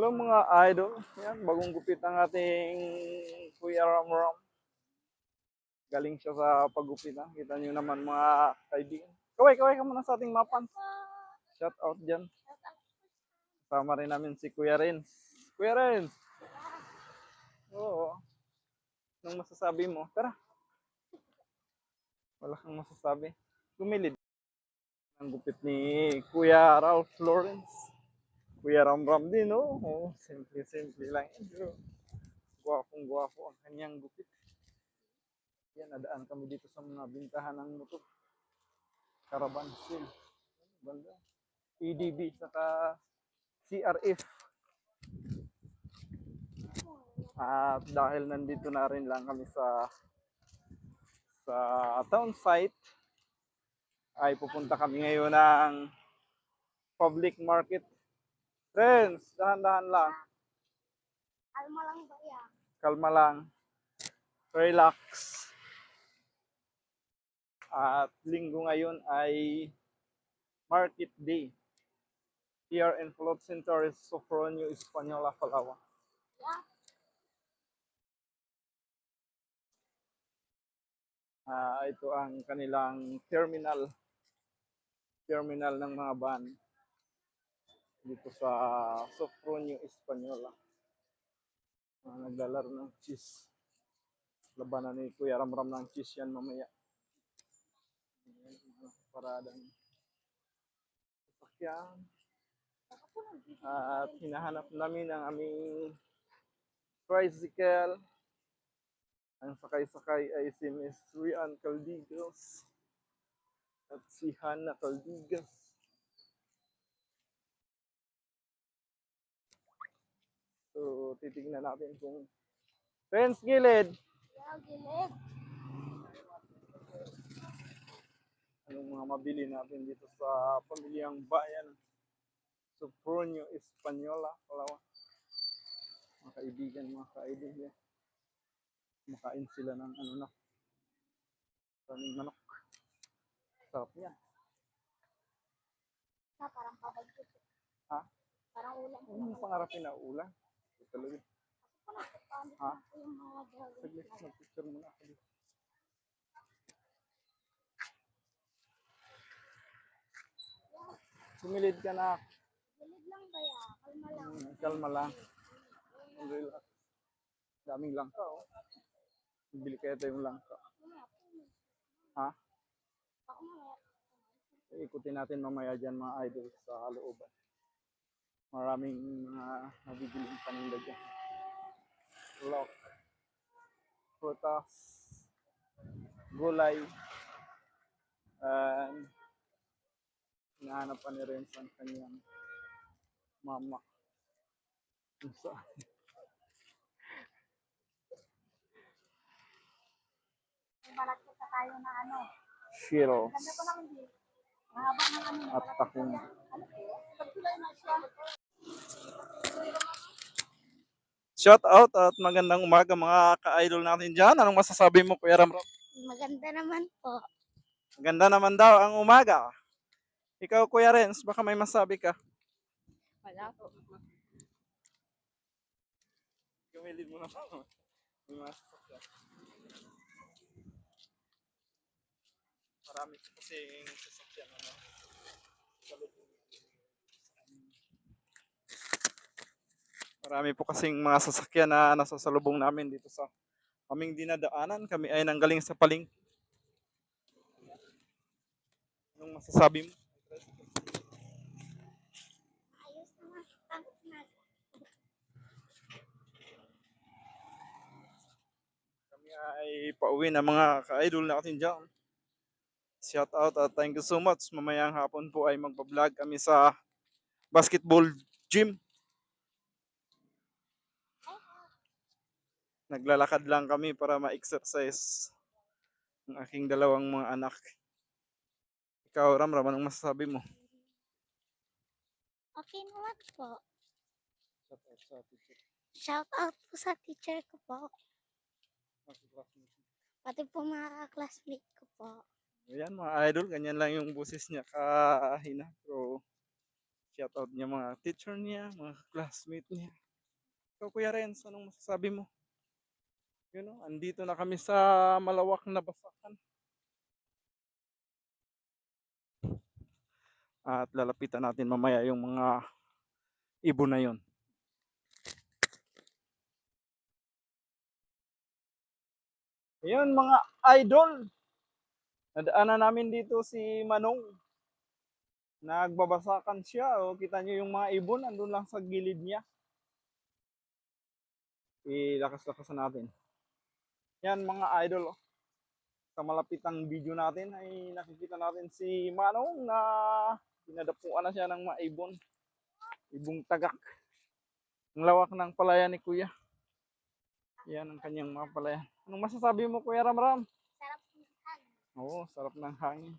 Hello mga idol. Yan, bagong gupit ang ating Kuya Ram Ram. Galing siya sa paggupit. Ha? Kita nyo naman mga kaibigan. Kaway, kaway ka muna sa ating mapan. Shout out dyan. Kasama rin namin si Kuya Renz. Kuya Renz! Oo. Anong masasabi mo? Tara. Wala kang masasabi. Gumilid. Ang gupit ni Kuya Ralph Lawrence. Kuya Ram Ram din, no? Oh, simple, simple lang yan. Pero, gwapong gwapo ang kanyang gupit. Yan, nadaan kami dito sa mga bintahan ng motor. Caravan sale. Banda. EDB, saka CRF. At dahil nandito na rin lang kami sa sa town site, ay pupunta kami ngayon ng public market Friends, dahan-dahan lang. Alma lang ba yan? Kalma lang. Relax. At linggo ngayon ay Market Day. Here in Float Center is Sofronio Española, Palawan. Yeah. Ah, ito ang kanilang terminal. Terminal ng mga van dito sa Sofronio Española. Ah, naglalaro ng cheese. Labanan ni Kuya Ramram ng cheese yan mamaya. Ayan, mga Paradang sasakyan. At hinahanap namin ang aming tricycle. Ang sakay-sakay ay si Miss Rian Caldigas at si Hannah Caldigas. So, titignan natin kung Friends, gilid. Yeah, gilid. Anong mga mabili natin dito sa pamilyang bayan. Sopronio Española, Palawan. Mga kaibigan, mga kaibigan. Makain sila ng ano na. Kaning manok. Sarap yan. Na, parang pabagkit. Ha? Parang ulam. Ano pangarapin na ulan? Ito talaga. Paano Ha? Saglit, mag-picture muna ako dito. Sumilid ka na. Gilid lang ba yan? Alma lang. Mm, Kalma lang. Relax. Daming langka, oh. Bili kaya tayong langka. Ha? Ikutin natin mamaya dyan mga idol sa looban. Maraming mga nabibiling paninda dyan. Lock. Prutas. Gulay. And hinahanap pa ni Renz ang kanyang mama. Kung saan. Na tayo na ano. Ng ano. At takong. Ano po? Pagkulay na siya. Shout out at magandang umaga mga ka-idol natin dyan. Anong masasabi mo Kuya Ramram? Maganda naman po. Ganda naman daw ang umaga. Ikaw, Kuya Renz, baka may masabi ka. Wala po. Gumilid mo na po. May mga sasakyan. Marami kasi sasakyan. Ano, sa Marami po kasing mga sasakyan na nasa salubong namin dito sa aming dinadaanan. Kami ay nanggaling sa paling. Anong masasabi mo? Kami ay pauwi na mga ka-idol natin dyan. Shout out at thank you so much. Mamayang hapon po ay magpa-vlog kami sa basketball gym. Naglalakad lang kami para ma-exercise ang aking dalawang mga anak. Ikaw, Ramram, anong masasabi mo? Okay naman po. Shout out sa teacher. Shout out po sa teacher ko po. Pati po mga classmate ko po. Ayan mga idol, ganyan lang yung boses niya kahina. Pero Shoutout niya mga teacher niya, mga classmate niya. So Kuya Renz, anong masasabi mo? You know, andito na kami sa malawak na basakan. At lalapitan natin mamaya yung mga ibon na yon. Ayun mga idol. Nadaanan namin dito si Manong. Nagbabasakan siya. O, kita niyo yung mga ibon. Andun lang sa gilid niya. Ilakas-lakasan natin. Yan mga idol. oh. Sa malapitang video natin ay nakikita natin si Manong na dinadapuan na siya ng mga ibon. Ibong tagak. Ang lawak ng palayan ni Kuya. Yan ang kanyang mga palayan. Anong masasabi mo Kuya Ramram? Sarap ng hangin. Oo, sarap ng hangin.